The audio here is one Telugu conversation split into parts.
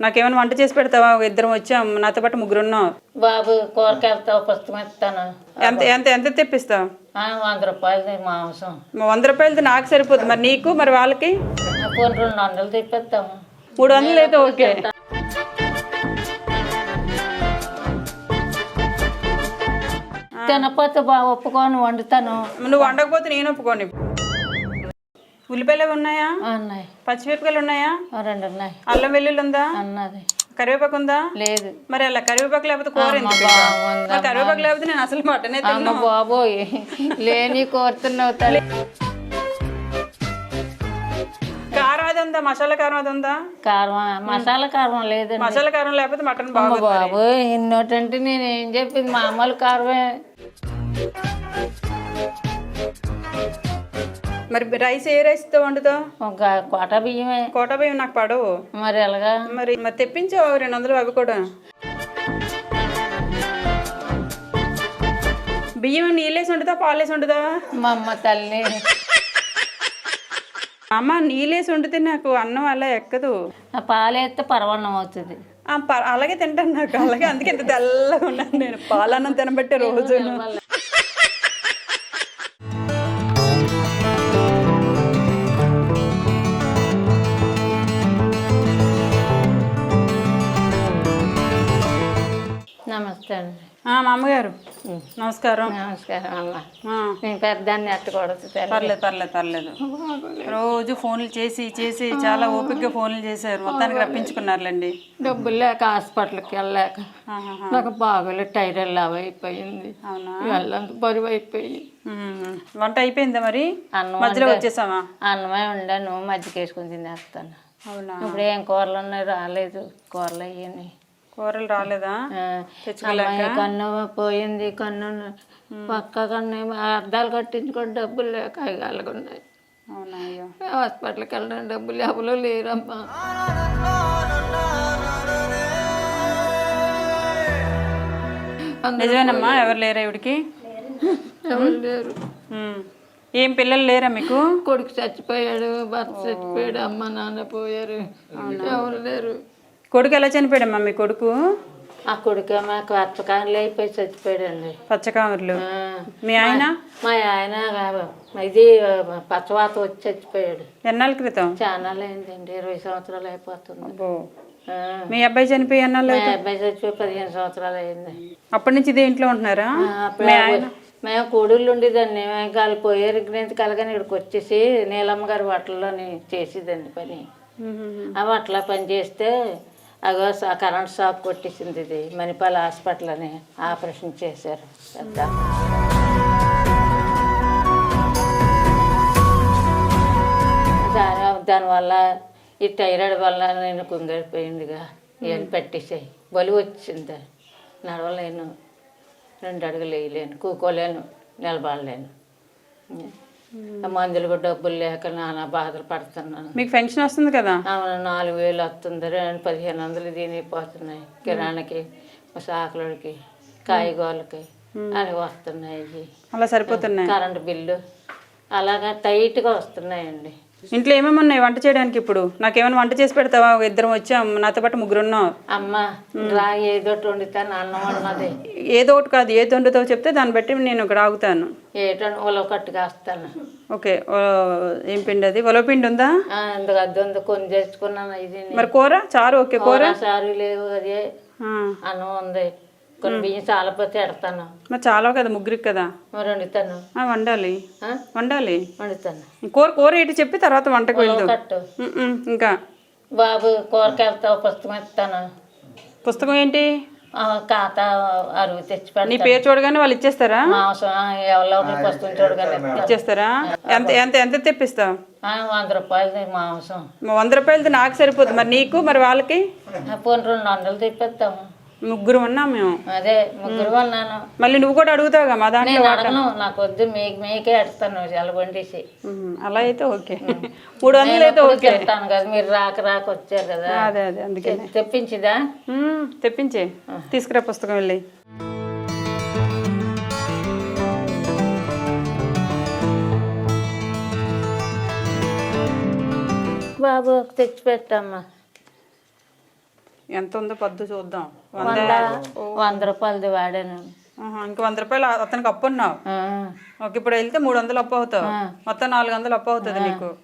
నాకేమైనా వంట చేసి పెడతావా? ఇద్దరం వచ్చాం నాతో పాటు ముగ్గురు ఉన్నాం బాబు కూరకి వెళ్తావు పుస్తకం ఇస్తాను ఎంత ఎంత ఎంత తెప్పిస్తావు? వంద రూపాయలు మాంసం వంద రూపాయలది నాకు సరిపోతుంది మరి నీకు మరి వాళ్ళకి? రెండు వందలు తెప్పిస్తాము. మూడు వందలు అయితే ఓకే. తినపోతే బాగా ఒప్పుకొని వండుతాను. నువ్వు వండకపోతే నేను ఒప్పుకోని. ఉల్లిపాయలు ఉన్నాయా? అన్నాయి పచ్చిమిరపకాయలు ఉన్నాయా రెండు ఉన్నాయి అల్లం వెల్లుల్లి ఉందా అన్నది. కరివేపాకు ఉందా లేదు. మరి అలా కరివేపాకు లేకపోతే కూర కరివేపాకు లేకపోతే నేను అసలు మటనే తిన్నాను బాబోయ్ లేని కోరుతున్నావు తల్లి. కారం అది ఉందా మసాలా కారం అది ఉందా కారం మసాలా కారం లేదండి. మసాలా కారం లేకపోతే మటన్ బాబోయ్ ఇన్నోటంటే నేను ఏం చెప్పింది మామూలు కారమే. మరి రైస్ ఏ రైస్తో వండుతావు? ఒక కోట బియ్యమే. కోట బియ్యం నాకు పడవు. మరి ఎలాగా? మరి మరి తెప్పించావు రెండు వందలు అవి కూడా. బియ్యం నీళ్ళేసి వండుతా పాలేసి వండుతా మా అమ్మ తల్లి. అమ్మ నీళ్ళేసి వండితే నాకు అన్నం అలా ఎక్కదు. పాలేస్తే పరవన్నం అవుతుంది. అలాగే తింటాను నాకు అలాగే అందుకే ఇంత తెల్లగా ఉన్నాను నేను. పాలన్నం తినబట్టే రోజు నమస్తే అండి ఆ, మా అమ్మగారు. నమస్కారం. నమస్కారం అమ్మ. నేను పెద్దాన్ని ఎట్టకూడదు తల్లి. పర్లేదు పర్లేదు పర్లేదు. రోజు ఫోన్లు చేసి చేసి చాలా ఓపికగా ఫోన్లు చేశారు. మొత్తానికి రప్పించుకున్నారులేండి. డబ్బులు లేక హాస్పిటల్కి వెళ్ళలేక. నాకు బాగోలే టైర్ లావ్ అయిపోయింది. అవునా? వెళ్ళంత బరువు అయిపోయి వంట అయిపోయిందా మరి? అన్నం మధ్యలో వచ్చేసామా అన్నమే వండాను. మజ్జిగ వేసుకుని తినేస్తాను. అవునా? ఇప్పుడు ఏం కూరలు ఉన్నాయి రాలేదు. కూరలు అయ్యాయి. కూరలు రాలేదా? కన్ను పోయింది కన్ను పక్క కన్ను అద్దాలు కట్టించుకొని డబ్బులు లేక అయ్యో. హాస్పిటల్కి వెళ్ళడం డబ్బులు ఎవరు లేరమ్మా. నిజమేనమ్మా ఎవరు లేరా ఇవిడికి? ఎవరు లేరు. ఏం పిల్లలు లేరా మీకు? కొడుకు చచ్చిపోయాడు భర్త చచ్చిపోయాడు అమ్మ నాన్న పోయారు. ఎవరు లేరు. కొడుకు ఎలా చనిపోయాడమ్మా మీ కొడుకు? ఆ కొడుకు మా కొత్తకాయలు అయిపోయి చచ్చిపోయాడండి. పచ్చకామర్లు. ఆ, మీ ఆయన? మా ఆయన ఇది పచ్చవాత వచ్చి చచ్చిపోయాడు. ఎన్నాళ్ళ క్రితం? చాలా అయిందండి. ఇరవై సంవత్సరాలు అయిపోతుంది. మీ అబ్బాయి చనిపోయి ఎన్నాళ్ళు మా అబ్బాయి చచ్చిపోయి పదిహేను సంవత్సరాలు అయింది. అప్పటి నుంచి ఇదే ఇంట్లో ఉంటున్నారా? మేము కూడుళ్ళు ఉండేదాన్ని. మేము కాలు పోయారు ఇక్కడ కలగానే ఇక్కడికి వచ్చేసి నీలమ్మ గారి వాటల్లోని చేసేదండి పని. ఆ వాటిలో పని చేస్తే అగో కరెంట్ షాక్ కొట్టేసింది ఇది. మణిపాల్ హాస్పిటల్ అని ఆపరేషన్ చేశారు. పెద్ద. దాని దానివల్ల ఈ టైరాయిడ్ వల్ల నేను కుంగిపోయిందిగా ఏం పెట్టేసాయి. బలి వచ్చింది. నడవలేను. రెండు అడుగులు వేయలేను. కూకోలేను. నిలబడలేను. ఆ మందులు కూడా డబ్బులు లేక నానా బాధలు పడుతున్నాను. మీకు పెన్షన్ వస్తుంది కదా? అవును నాలుగు వేలు వస్తుంది రెండు పదిహేను వందలు దీనిపోతున్నాయి కిరాణకి సాకులకి కాయగూరలకి అని వస్తున్నాయి. అలా సరిపోతున్నాయి? కరెంటు బిల్లు అలాగా టైట్గా వస్తున్నాయండి. ఇంట్లో ఏమేమి ఉన్నాయి వంట చేయడానికి ఇప్పుడు? నాకేమైనా వంట చేసి పెడతావా? ఇద్దరం వచ్చాం నాతో పాటు ముగ్గురు ఉన్నాం అమ్మ రా ఏదో ఒకటి వండుతాను అన్నం అన్నది ఏదో ఒకటి కాదు ఏది వండుతావో చెప్తే దాన్ని బట్టి నేను ఇక్కడ ఆగుతాను. ఏటో ఓకే ఏం పిండి అది? ఉలవ పిండి ఉందా? అందుకు అది ఉంది కొన్ని తెచ్చుకున్నాను ఇది మరి కూర? చారు ఓకే కూర? సారు లేవు అదే. అన్నం ఉంది. కొన్ని బియ్యం చాలపోతే ఎడతాను. మరి చాలా కదా ముగ్గురికి కదా? మరి వండుతాను. ఆ, వండాలి. ఆ? వండాలి? వండుతాను. కూర కూర ఏంటి చెప్పి తర్వాత వంటకు ఇంకా? బాబు కూరకి వెళ్తావు పుస్తకం ఇస్తాను పుస్తకం ఏంటి? ఆ, ఖాతా అరువు తెచ్చి నీ పేరు చూడగానే వాళ్ళు ఇచ్చేస్తారా? ఎవరో ఒకరు పుస్తకం చూడగానే. ఇచ్చేస్తారా? ఎంత ఎంత ఎంత తెప్పిస్తావు? ఆ, వంద రూపాయలు మాంసం వంద రూపాయలది నాకు సరిపోతుంది మరి నీకు మరి వాళ్ళకి? పోనీ రెండు వందలు తెప్పిస్తాము. ముగ్గురు ఉన్నాం మేము. అదే ముగ్గురు అన్నాను మళ్ళీ నువ్వు కూడా అడుగుతావుగా మా దాంట్లో అడగను నాకు వద్దు మీకు మీకే ఎడతాను ఎలగొండేసి అలా అయితే ఓకే. మూడు వందలు అయితే ఓకే. చెప్తాను కదా మీరు రాక రాక వచ్చారు కదా. అదే అదే అందుకే. తెప్పించిదా? తెప్పించే. తీసుకురా పుస్తకం వెళ్ళి. బాబు తెచ్చి పెట్టమ్మా ఎంత ఉందో పద్దు చూద్దాం. వంద రూపాయలది వాడాను. ఇంక వంద రూపాయలు అతనికి అప్పు ఉన్నావు. ఓకే ఇప్పుడు వెళ్తే మూడు వందలు అప్పు అవుతావు. మొత్తం నాలుగు వందలు అప్పు అవుతుంది నీకు.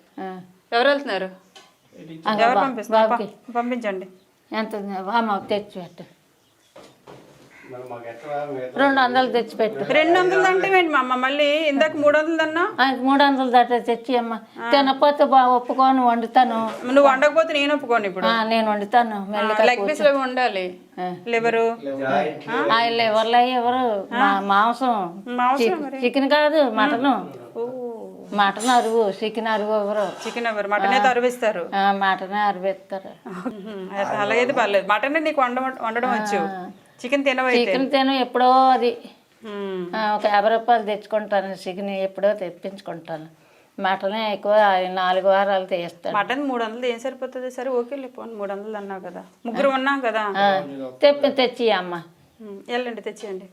ఎవరు వెళ్తున్నారు? ఎవరు బా- పంపిస్తున్నారు? బాబుకి. ప- పంపించండి. ఎంత తెచ్చి పెట్టు. రెండు వందలు తెచ్చి పెట్టు రెండు వందలు అంటే ఏంటి మా అమ్మ మళ్ళీ ఇందాక మూడు వందలు అన్నా? ఆయనకి మూడు వందలు దాట తెచ్చి అమ్మ. తినకపోతే బాగా ఒప్పుకొని వండుతాను. నువ్వు వండకపోతే నేను ఒప్పుకోను ఇప్పుడు. ఆ, నేను వండుతాను. లెగ్ ఉండాలి. ఆ. లివరు. ఆయన ఎవరు? ఎవరు మా- మాంసం. చికెన్ కాదు మటన్. మటన్ అరువు చికెన్ అరువు ఎవరు? చికెన్ ఎవరు? మటన్ అయితే అరవిస్తారు ఆ, మటన్ అరువేస్తారు. అలాగైతే పర్లేదు. మటన్ నీకు వండ వండడం వచ్చు. చికెన్ తినవైతే? చికెన్ తిన ఎప్పుడో అది. ఒక యాభై రూపాయలు తెచ్చుకుంటాను చికెన్ ఎప్పుడో తెప్పించుకుంటాను. మటనే ఎక్కువ నాలుగు వారాలు తీస్తాను. మటన్ మూడు వందలు ఏం సరిపోతుంది? సరే ఓకే పోను మూడు వందలు అన్నావు కదా. ముగ్గురు ఉన్నాం కదా? తెప్పి తెచ్చి అమ్మ వెళ్ళండి తెచ్చేయండి.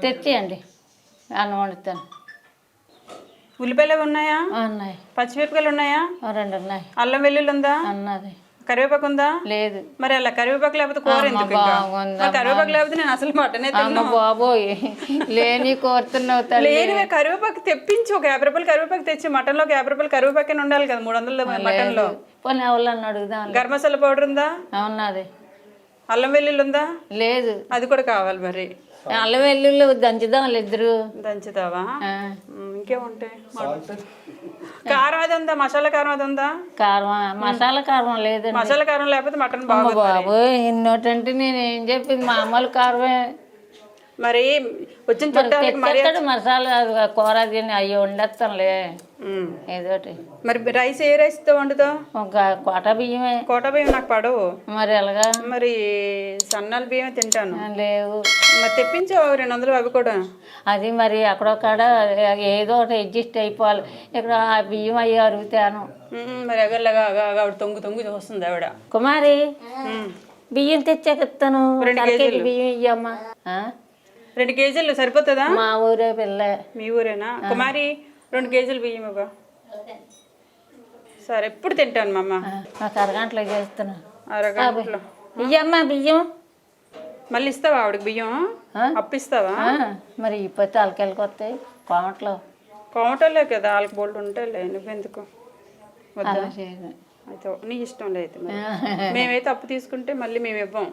తెచ్చియండి. అన్నం వండుతాను. ఉల్లిపాయలు ఉన్నాయా? ఉన్నాయి. పచ్చిమిరపకాయలు ఉన్నాయా? రెండు ఉన్నాయి. అల్లం వెల్లుల్లి ఉందా? అన్నది. కరివేపాకు ఉందా లేదు. మరి అలా కరివేపాకు లేకపోతే కూర ఎందుకు కరివేపాకు లేకపోతే నేను అసలు మటనే బాబోయ్. లేని కోరుతున్నావు లేనివే కరివేపాకు తెప్పించి ఒక యాభై రూపాయలు కరివేపాకు తెచ్చి మటన్లో ఒక యాభై రూపాయలు కరివేపాకే ఉండాలి కదా మూడు వందల మటన్లో. పోనీ ఎవరన్నా అడుగుదాం గరం మసాలా పౌడర్ ఉందా? అవునది అల్లం వెల్లుల్లి ఉందా? లేదు. అది కూడా కావాలి మరి. అల్లం వెల్లుల్లి దంచుదాం ఇద్దరు. దంచుతావా? ఉమ్, ఇంకేముంటాయి? కారం అది ఉందా మసాలా కారం అది ఉందా కారం మసాలా కారం లేదండి. మసాలా కారం లేకపోతే మటన్ బాబోయ్ ఇన్నోటంటే నేను ఏం చెప్పింది మామూలు కారమే. మరి వచ్చిన చుట్టాలకి మసాలా కూర అయ్యి వండేస్తానులే ఉమ్. ఏదోటి మరి రైస్ ఏ రైస్తో వండుతావు? ఒక కోట బియ్యమే. కోట బియ్యం నాకు పడవు. మరి ఎలాగా? మరి సన్నాల బియ్యం తింటాను. లేవు. మరి తెప్పించావు రెండు వందలు అవి కూడా? అది మరి అక్కడొక్కడ ఏదో ఒకటి అడ్జస్ట్ అయిపోవాలి. ఇక్కడ ఆ బియ్యం అయ్యి అరుగుతాను. మరి ఎగర్లాగా ఆవిడ తొంగు తొంగు చూస్తుంది ఆవిడ. కుమారి. బియ్యం తెచ్చాకిస్తాను రెండు కేజీ బియ్యం ఇయ్యమ్మా? రెండు కేజీలు సరిపోతుందా? మా ఊరే పిల్ల. మీ ఊరేనా? కుమారి రెండు కేజీలు బియ్యం ఇవ్వ. సరే ఎప్పుడు తింటాను మా అమ్మ నాకు అరగంటలో చేస్తాను అరగంటలో. ఇయ్యమ్మా బియ్యం. మళ్ళీ ఇస్తావా ఆవిడకి బియ్యం? ఆ? అప్పు ఇస్తావా ఆ, మరి ఇప్పుడు తలకెళ్ళకి వస్తాయి కోమట్లో. కోమటోలే కదా వాళ్ళకి బోల్డ్ ఉంటాయిలే నువ్వెందుకు? వద్దా? అయితే నీ ఇష్టం లేదు మేమైతే అప్పు తీసుకుంటే మళ్ళీ మేము ఇవ్వం.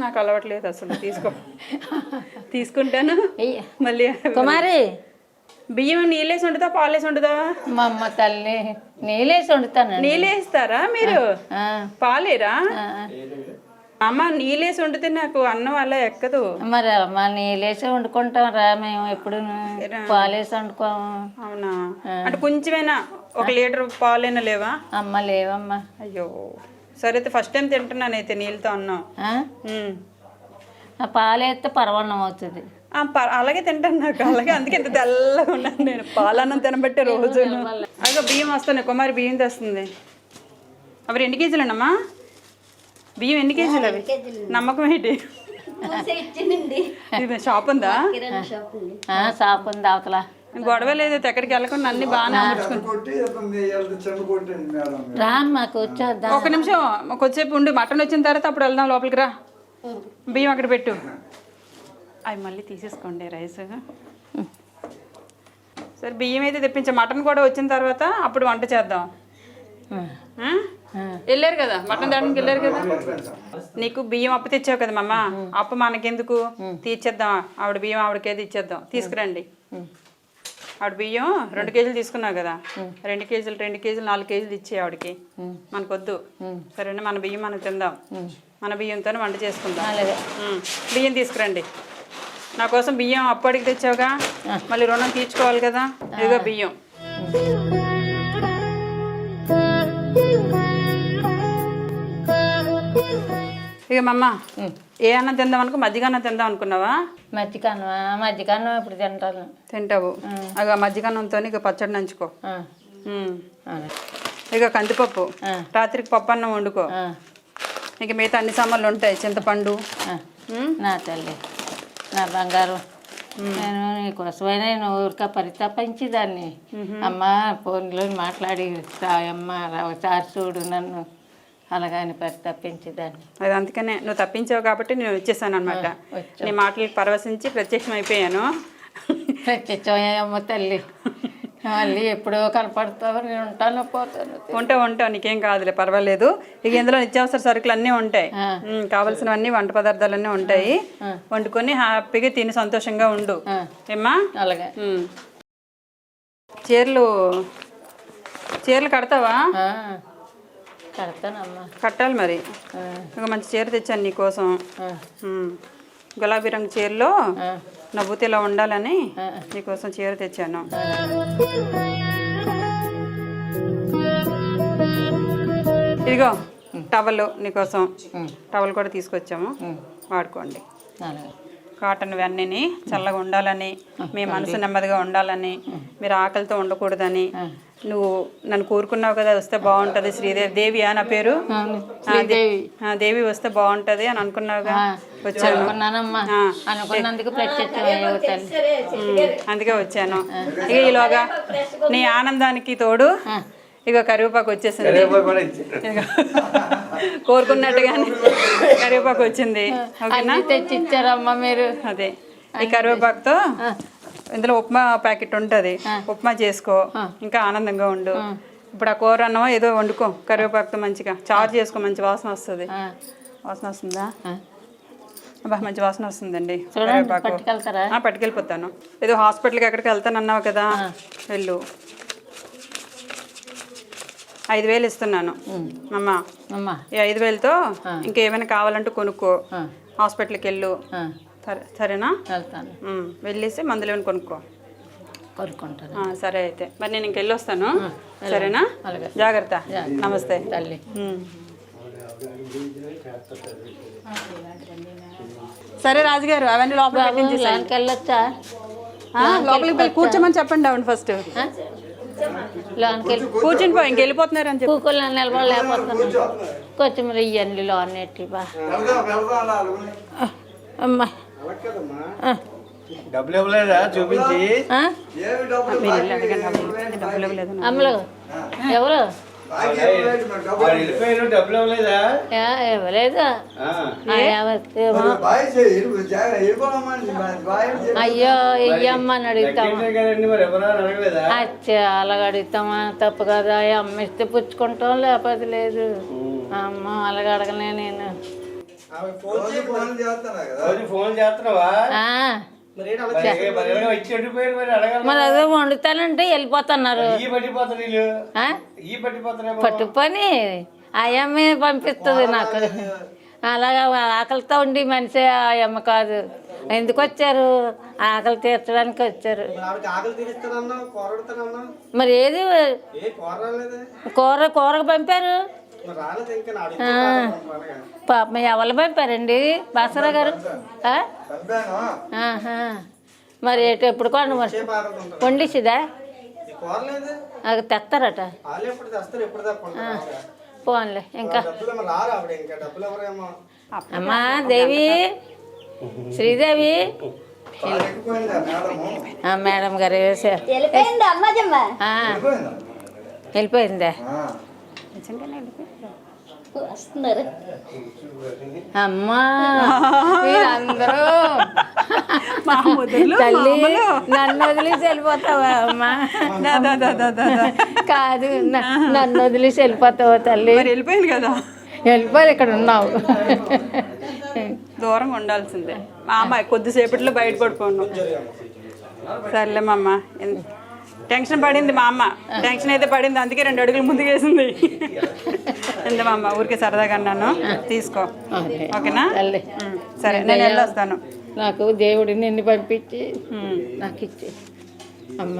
నాకు అలవాట్లేదు అసలు తీసుకో. తీసుకుంటాను. మళ్ళీ కుమారి బియ్యం నీళ్ళేసి వండుతా పాలేసి వండుతా మా అమ్మ తల్లి నీళ్ళేసి వండుతాను నీళ్ళే ఇస్తారా మీరు? పాలేరా. అమ్మ నీళ్ళేసి వండితే నాకు అన్నం అలా ఎక్కదు. మరి మా నీళ్ళేసి వండుకుంటాం రా మేము ఎప్పుడు పాలేసి వండుకోము అవునా? అంటే కొంచెమైనా ఒక లీటర్ పాలైనా లేవా? అమ్మ లేవమ్మా. అయ్యో. సరే అయితే ఫస్ట్ టైం తింటున్నాను అయితే నీళ్ళతో అన్నం. పాలేస్తే పరవన్నం అవుతుంది. అలాగే తింటాను నాకు అలాగే అందుకే ఇంత తెల్లగా ఉన్నాను నేను. పాలన్నం తినబట్టే రోజు. అదిగో బియ్యం వస్తున్నాయి కుమారి బియ్యం తెస్తుంది. అవి రెండు కేజీలు అమ్మా బియ్యం ఎన్ని కేజీలు అవి? నమ్మకం ఏంటి? ఇది షాప్ ఉందా? ఆ, షాప్ ఉంది అవతల. గొడవ లేదు ఎక్కడికి వెళ్ళకుండా అన్ని బాగానే ఒక నిమిషం కొద్దిసేపు ఉండి మటన్ వచ్చిన తర్వాత అప్పుడు వెళ్దాం లోపలికి రా. బియ్యం అక్కడ పెట్టు. అవి మళ్ళీ తీసేసుకోండి రైస్. సరే బియ్యం అయితే తెప్పించా. మటన్ కూడా వచ్చిన తర్వాత అప్పుడు వంట చేద్దాం? వెళ్ళారు కదా? మటన్ తేడానికి వెళ్ళారు కదా? నీకు బియ్యం అప్పు తెచ్చావు కదా మమ్మ అప్పు మనకెందుకు? తీర్చేద్దాం. ఆవిడ బియ్యం ఆవిడకేది ఇచ్చేద్దాం తీసుకురండి. ఆవిడ బియ్యం రెండు కేజీలు తీసుకున్నావు కదా? రెండు కేజీలు రెండు కేజీలు నాలుగు కేజీలు ఇచ్చే ఆవిడకి. మనకొద్దు. సరేనా? మన బియ్యం మనం తిందాం. మన బియ్యంతో వంట చేసుకుందాం. బియ్యం తీసుకురండి. నా కోసం బియ్యం అప్పటికి తెచ్చావుగా. మళ్ళీ రుణం తీర్చుకోవాలి కదా. ఇదిగో బియ్యం. ఇక మమ్మ ఏ అన్నం తిందాం అనుకో మజ్జిగ అన్నం తిందాం అనుకున్నావా? మజ్జిగన్నం మజ్జిగన్నం ఇప్పుడు తింటాను. తింటావు. అగ మజ్జిగన్నంతో ఇక పచ్చడి నంచుకో. ఇక కందిపప్పు. రాత్రికి పప్పు అన్నం వండుకో ఇక మిగతా అన్ని సామాన్లు ఉంటాయి. చింతపండు. నా తల్లి. నా బంగారం. నేను నీకోసమైనా నేను ఊరిక పరితపించి దాన్ని అమ్మ ఫోన్లో మాట్లాడి "రా అమ్మ రా ఒకసారి చూడు నన్ను. అలాగని పరి తప్పించేదాన్ని అది అందుకనే నువ్వు తప్పించావు కాబట్టి నేను వచ్చేసాను అనమాట. నీ మాటలకు పరవశించి ప్రత్యక్షం అయిపోయాను ప్రత్యక్షమయ్యమ్మ తల్లి. మళ్ళీ ఎప్పుడో కనపడతావు నేను ఉంటాను పోతాను. ఉంటావు ఉంటావు నీకేం కాదులే పర్వాలేదు. ఇక ఇందులో నిత్యావసర సరుకులు అన్నీ ఉంటాయి. ఉమ్, కావాల్సినవన్నీ వంట పదార్థాలన్నీ ఉంటాయి. వండుకొని హ్యాపీగా తిని సంతోషంగా ఉండు. ఏమ్మా? అలాగే. ఉమ్. చీరలు చీరలు కడతావా? ఆ, కడతానమ్మా. కట్టాలి మరి. ఆ, ఒక మంచి చీర తెచ్చాను నీకోసం. ఆ, ఉమ్. గులాబీ రంగు చీరలో ఆ. నవ్వుతూ ఇలా ఉండాలని. నీకోసం చీర తెచ్చాను. ఇదిగో టవల్ నీకోసం. టవల్ కూడా తీసుకొచ్చాము. వాడుకోండి. అలాగే కాటన్ ఇవన్నీ చల్లగా ఉండాలని మీ మనసు నెమ్మదిగా ఉండాలని మీరు ఆకలితో ఉండకూడదని. నువ్వు నన్ను కోరుకున్నావు కదా వస్తే బాగుంటుంది. శ్రీదేవి దేవి ఆ నా పేరు? దేవి వస్తే బాగుంటది అని అనుకున్నావుగా? వచ్చాను. అందుకే వచ్చాను. ఇక ఈలోగా నీ ఆనందానికి తోడు ఇక కరివేపాకు వచ్చేసింది. కోరుకున్నట్టుగానే కరివేపాకు వచ్చింది. ఓకేనా? అన్ని తెచ్చి ఇచ్చారమ్మా మీరు. అదే. ఈ కరివేపాకుతో ఇందులో ఉప్మా ప్యాకెట్ ఉంటుంది. ఉప్మా చేసుకో. ఇంకా ఆనందంగా ఉండు. ఇప్పుడు ఆ కూర అన్నం ఏదో వండుకో. కరివేపాకుతో మంచిగా. చారు చేసుకో మంచి వాసన వస్తుంది. వాసన వస్తుందా. అబ్బా మంచి వాసన వస్తుందండి కరివేపాకు. పట్టుకెళ్తారా? ఆ, పట్టుకెళ్ళిపోతాను. ఏదో హాస్పిటల్కి ఎక్కడికి వెళ్తానన్నావు కదా. వెళ్ళు. ఐదు వేలు ఇస్తున్నాను. అమ్మ. అమ్మా. ఈ ఐదు వేలతో ఇంకేమైనా కావాలంటే కొనుక్కో. హాస్పిటల్కి వెళ్ళు. సరేనా? వెళ్తాను. వెళ్ళేసి మందులు ఏమైనా కొనుక్కో. కొనుక్కుంటాను. సరే అయితే. మరి నేను ఇంక వెళ్ళొస్తాను. సరేనా. జాగ్రత్త. నమస్తే. తల్లి. సరే రాజుగారు అవన్నీ లోపల లోపలికి వెళ్ళి కూర్చోమని చెప్పండి అవును ఫస్ట్? లోనికి వెళ్ళి కూర్చుని పో ఇంక వెళ్ళిపోతున్నారు అని చెప్పి కూకులు నిలబడలేకపోతున్నాను కొత్తిమీర ఇవ్వండి లోన్ ఎట్టి బా. అమ్మా. డబ్బులు ఇవ్వలేదా? చూపించి. డబ్బులు? ఇవ్వలేదు. అమ్మలు ఎవరు? ఇవ్వలేదు. అయ్యో. ఇయ్యమ్మ అని అడుగుతామా అచ్చా అలాగ అడుగుతామా? తప్పు కదా అమ్మ ఇస్తే పుచ్చుకుంటాం లేకపోతే లేదు. అమ్మ అలాగ అడగలే నేను. ఫోన్ చేస్తున్నా కదా. రోజు ఫోన్ చేస్తున్నావా? ఆ, మరి అదే వండుతానంటే వెళ్ళిపోతున్నారు. ఈ పట్టిపోతారు వీళ్ళు? ఆ? ఈ పట్టిపోతారేమో పట్టుకొని ఆయమ్మే పంపిస్తుంది నాకు. అలాగా ఆకలితో ఉండి మనిషి ఆయమ్మ కాదు. ఎందుకు వచ్చారు? ఆకలి తీర్చడానికి వచ్చారు. మరి ఏది? ఏ కూర కూరకు పంపారు. పాపం ఎవరు పంపారండి బాసరా గారు. మరి ఎప్పుడు కొండ కూరలేదు అది తెస్తారట. పోన్లే ఇంకా. అమ్మా దేవి. శ్రీదేవి. మేడం గారు. వెళ్ళిపోయింది ఎక్కువైందా? వెళ్ళిపోయిందా. వస్తున్నారు. అమ్మా! మీరందరూ. తల్లి. నన్ను వదిలేసి వెళ్ళిపోతావా అమ్మా. కాదు న- నన్ను వదిలేసి వెళ్ళిపోతావా తల్లి? మరి వెళ్ళిపోయింది కదా. వెళ్ళిపోయి ఇక్కడ ఉన్నావు. దూరంగా ఉండాల్సిందే. మా అమ్మ కొద్దిసేపట్లో బయట పడిపోను. సర్లే మా అమ్మ ఎన్- టెన్షన్ పడింది మా అమ్మ. టెన్షన్ అయితే పడింది. అందుకే రెండు అడుగులు ముందుకేసింది ఎంత మా అమ్మ ఊరికే సరదాగా అన్నాను. తీసుకో. ఓకేనా? సరే నేను వెళ్ళొస్తాను. నాకు దేవుడు నిన్ను పంపించి నాకు ఇచ్చి. అమ్మ.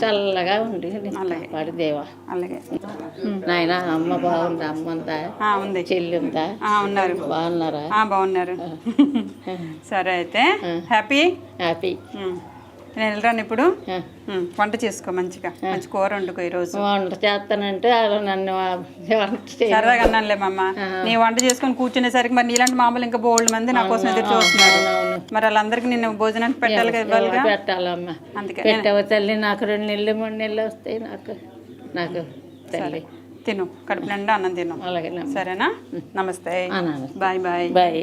చల్లగా ఉండి. వాడి దేవా. అలాగే. నాయన అమ్మ బాగుందా? అమ్మ ఉందా ఉంది. చెల్లి ఉందా ఉన్నారు. బాగున్నారా? బాగున్నారు. సరే అయితే. హ్యాపీ హ్యాపీ నేను వెళ్ళరాను ఇప్పుడు. వంట చేసుకో మంచిగా. మంచి కూర వండుకో ఈరోజు. వంట చేస్తానంటే నన్ను సరదాగా అన్నానులే మమ్మ నీ వంట చేసుకొని కూర్చునేసరికి మరి నీలాంటి మామూలు ఇంకా బోల్డ్ మంది నా కోసం ఎదురు చూస్తున్నారు. మరి వాళ్ళందరికీ నిన్ను భోజనానికి పెట్టాలి కదా పెట్టాలమ్మా? అందుకే. పెట్టవ తల్లి నాకు రెండు నెలలు మూడు నెలలు వస్తాయి నాకు. నాకు తల్లి. తిను. కడుపు నిండా అన్నం తిను. అలాగే సరేనా? నమస్తే. Bye bye. బాయ్.